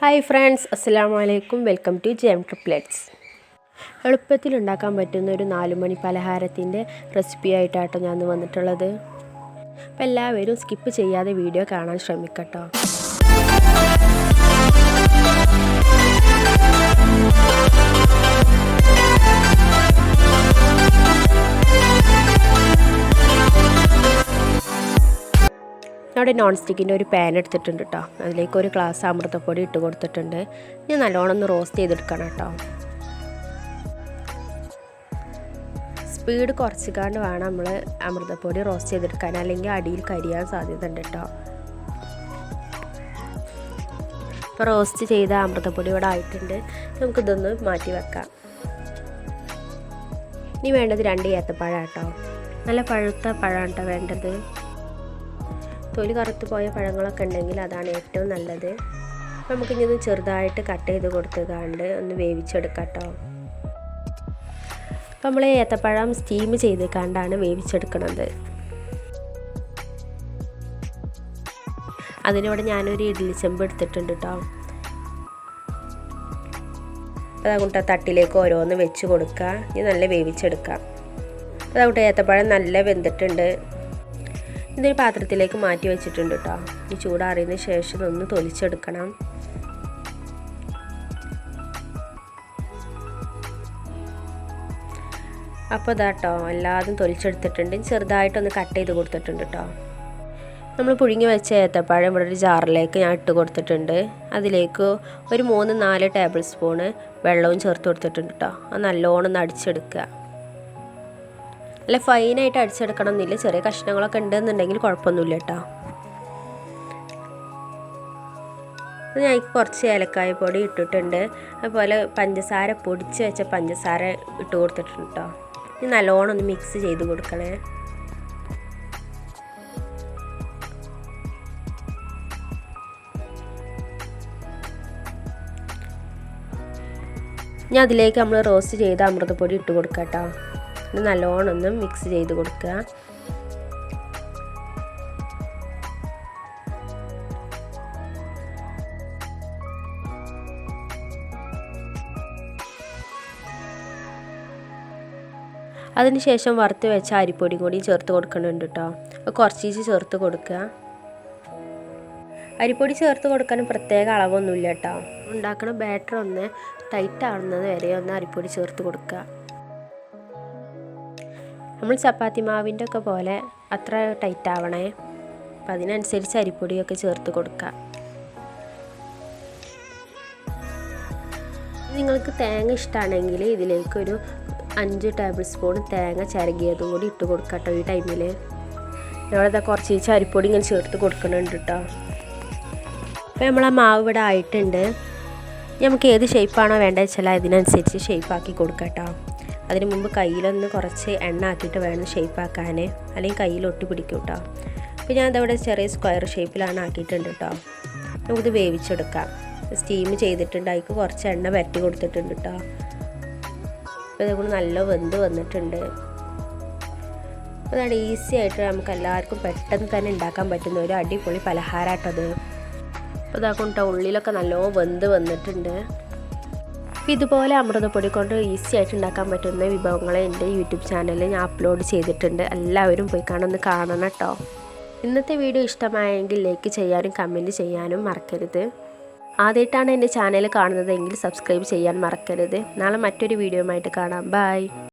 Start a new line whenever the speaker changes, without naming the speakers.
Hi friends അസ്സാം വലൈക്കും welcome to gem triplets എളുപ്പത്തിൽ ഉണ്ടാക്കാൻ പറ്റുന്ന ഒരു നാലുമണി പലഹാരത്തിന്റെ റെസിപ്പി ആയിട്ടാട്ടോ ഞാൻ വന്നിട്ടുള്ളത്. അപ്പോൾ എല്ലാവരും സ്കിപ്പ് ചെയ്യാതെ വീഡിയോ കാണാൻ ശ്രമിക്കട്ടോ. അവിടെ നോൺ സ്റ്റിക്കിന്റെ ഒരു പാൻ എടുത്തിട്ടുണ്ട് കേട്ടോ അതിലേക്ക് ഒരു ഗ്ലാസ് അമൃതപ്പൊടി ഇട്ട് കൊടുത്തിട്ടുണ്ട്. ഇനി നല്ലോണം ഒന്ന് റോസ്റ്റ് ചെയ്തെടുക്കണം കേട്ടോ സ്പീഡ് കുറച്ചിക്കാണ്ട് വേണം നമ്മൾ അമൃതപ്പൊടി റോസ്റ്റ് ചെയ്തെടുക്കാൻ. അല്ലെങ്കിൽ അടിയിൽ കരിയാൻ സാധ്യത ഉണ്ട് കേട്ടോ ഇപ്പോൾ റോസ്റ്റ് ചെയ്ത അമൃതപ്പൊടി ഇവിടെ ആയിട്ടുണ്ട്. നമുക്കിതൊന്ന് മാറ്റി വെക്കാം. ഇനി വേണ്ടത് രണ്ട് ഏത്തപ്പഴം കേട്ടോ നല്ല പഴുത്ത പഴാണ് കേട്ടോ വേണ്ടത്. തൊലി കറുത്ത് പോയ പഴങ്ങളൊക്കെ ഉണ്ടെങ്കിൽ അതാണ് ഏറ്റവും നല്ലത്. നമുക്കിനി ഒന്ന് ചെറുതായിട്ട് കട്ട് ചെയ്ത് കൊടുത്ത് കണ്ട് ഒന്ന് വേവിച്ചെടുക്കാം കേട്ടോ നമ്മൾ ഏത്തപ്പഴം സ്റ്റീം ചെയ്ത് കണ്ടാണ് വേവിച്ചെടുക്കുന്നത് അതിനിവിടെ ഞാനൊരു ഇഡ്ഡലി ചെമ്പ് എടുത്തിട്ടുണ്ട് കേട്ടോ അതുകൊണ്ട് തട്ടിലേക്ക് ഓരോന്ന് വെച്ച് കൊടുക്കുക ഇനി നല്ല വേവിച്ചെടുക്കാം. അതുകൊണ്ട് ഏത്തപ്പഴം നല്ല വെന്തിട്ടുണ്ട്. ഇതൊരു പാത്രത്തിലേക്ക് മാറ്റി വെച്ചിട്ടുണ്ട് കേട്ടോ ഈ ചൂടാറിയതിന് ശേഷം ഇതൊന്ന് തൊലിച്ചെടുക്കണം. അപ്പോൾ ഇതാട്ടോ എല്ലാതും തൊലിച്ചെടുത്തിട്ടുണ്ട്. ചെറുതായിട്ടൊന്ന് കട്ട് ചെയ്ത് കൊടുത്തിട്ടുണ്ട് കേട്ടോ നമ്മൾ പുഴുങ്ങി വെച്ച ഏത്തപ്പഴം ഇവിടെ ഒരു ജാറിലേക്ക് ഞാൻ ഇട്ട് കൊടുത്തിട്ടുണ്ട്. അതിലേക്ക് ഒരു മൂന്ന് നാല് ടേബിൾ സ്പൂണ് വെള്ളവും ചേർത്ത് കൊടുത്തിട്ടുണ്ട് കേട്ടോ അത് നല്ലോണം ഒന്ന് അടിച്ചെടുക്കുക. നല്ല ഫൈനായിട്ട് അടിച്ചെടുക്കണം എന്നില്ല ചെറിയ കഷ്ണങ്ങളൊക്കെ ഉണ്ടെന്നുണ്ടെങ്കിൽ കുഴപ്പമൊന്നുമില്ല കേട്ടോ. ഞാൻ കുറച്ച് ഏലക്കായ പൊടി ഇട്ടിട്ടുണ്ട്. അതുപോലെ പഞ്ചസാര പൊടിച്ച് വെച്ച പഞ്ചസാര ഇട്ട് കൊടുത്തിട്ടുണ്ട് കേട്ടോ. ഇനി നല്ലോണം ഒന്ന് മിക്സ് ചെയ്ത് കൊടുക്കണേ. ഞാൻ അതിലേക്ക് നമ്മൾ റോസ്റ്റ് ചെയ്ത അമൃതപ്പൊടി ഇട്ട് കൊടുക്കാം കേട്ടോ. ഇത് നല്ലോണം ഒന്ന് മിക്സ് ചെയ്ത് കൊടുക്കുക. അതിനുശേഷം വറുത്ത് വെച്ച അരിപ്പൊടി കൂടി ചേർത്ത് കൊടുക്കുന്നുണ്ട് കേട്ടോ കുറച്ചീച്ച് ചേർത്ത് കൊടുക്കുക. അരിപ്പൊടി ചേർത്ത് കൊടുക്കാൻ പ്രത്യേക അളവൊന്നുമില്ല കേട്ടോ ഉണ്ടാക്കുന്ന ബാറ്റർ ഒന്ന് ടൈറ്റ് ആവുന്നത് വരെ ഒന്ന് അരിപ്പൊടി ചേർത്ത് കൊടുക്കുക. നമ്മൾ ചപ്പാത്തി മാവിന്റെ ഒക്കെ പോലെ അത്ര ടൈറ്റ് ആവണേ. അപ്പം അതിനനുസരിച്ച് അരിപ്പൊടിയൊക്കെ ചേർത്ത് കൊടുക്കുക. നിങ്ങൾക്ക് തേങ്ങ ഇഷ്ടമാണെങ്കിൽ ഇതിലേക്കൊരു അഞ്ച് ടേബിൾ സ്പൂൺ തേങ്ങ ചിരകിയതും കൂടി ഇട്ട് കൊടുക്കുക കേട്ടോ ഈ ടൈമിൽ ഞങ്ങളിതാ കുറച്ച് അരിപ്പൊടി ഇങ്ങനെ ചേർത്ത് കൊടുക്കുന്നുണ്ട് കേട്ടോ. അപ്പോൾ നമ്മളാ മാവ് ഇവിടെ ആയിട്ടുണ്ട്. നമുക്ക് ഏത് ഷേപ്പാണോ വേണ്ടത് വെച്ചാൽ അതിനനുസരിച്ച് ഷേപ്പാക്കി കൊടുക്കാം കേട്ടോ. അതിന് മുമ്പ് കയ്യിലൊന്ന് കുറച്ച് എണ്ണ ആക്കിയിട്ട് വേണം ഷേപ്പാക്കാൻ അല്ലെങ്കിൽ കയ്യിൽ ഒട്ടി പിടിക്കും കേട്ടോ അപ്പോൾ ഞാൻ അതവിടെ ചെറിയ സ്ക്വയർ ഷേപ്പിലാണ് ആക്കിയിട്ടുണ്ട് കേട്ടോ നമുക്കിത് വേവിച്ചെടുക്കാം. സ്റ്റീം ചെയ്തിട്ടുണ്ട്. അതിക്ക് കുറച്ച് എണ്ണ വരട്ടി കൊടുത്തിട്ടുണ്ട് കേട്ടോ അപ്പോൾ ഇതുകൊണ്ട് നല്ല വെന്ത് വന്നിട്ടുണ്ട്. അതാണ് ഈസി ആയിട്ട് നമുക്ക് എല്ലാവർക്കും പെട്ടെന്ന് തന്നെ ഉണ്ടാക്കാൻ പറ്റുന്ന ഒരു അടിപൊളി പലഹാരമായിട്ടത് അപ്പോൾ ഇതാ ഉള്ളിലൊക്കെ നല്ലോണം വെന്ത് വന്നിട്ടുണ്ട്. അപ്പോൾ ഇതുപോലെ അമൃതപ്പൊടി കൊണ്ട് ഈസി ആയിട്ട് ഉണ്ടാക്കാൻ പറ്റുന്ന വിഭവങ്ങൾ എന്റെ യൂട്യൂബ് ചാനലിൽ ഞാൻ അപ്ലോഡ് ചെയ്തിട്ടുണ്ട്. എല്ലാവരും പോയി കാണുന്ന കാണണം കേട്ടോ. ഇന്നത്തെ വീഡിയോ ഇഷ്ടമായെങ്കിൽ ലൈക്ക് ചെയ്യാനും കമന്റ് ചെയ്യാനും മറക്കരുത്. ആദ്യമായിട്ടാണ് എന്റെ ചാനൽ കാണുന്നതെങ്കിൽ സബ്സ്ക്രൈബ് ചെയ്യാൻ മറക്കരുത്. നാളെ മറ്റൊരു വീഡിയോ ആയിട്ട് കാണാം. ബൈ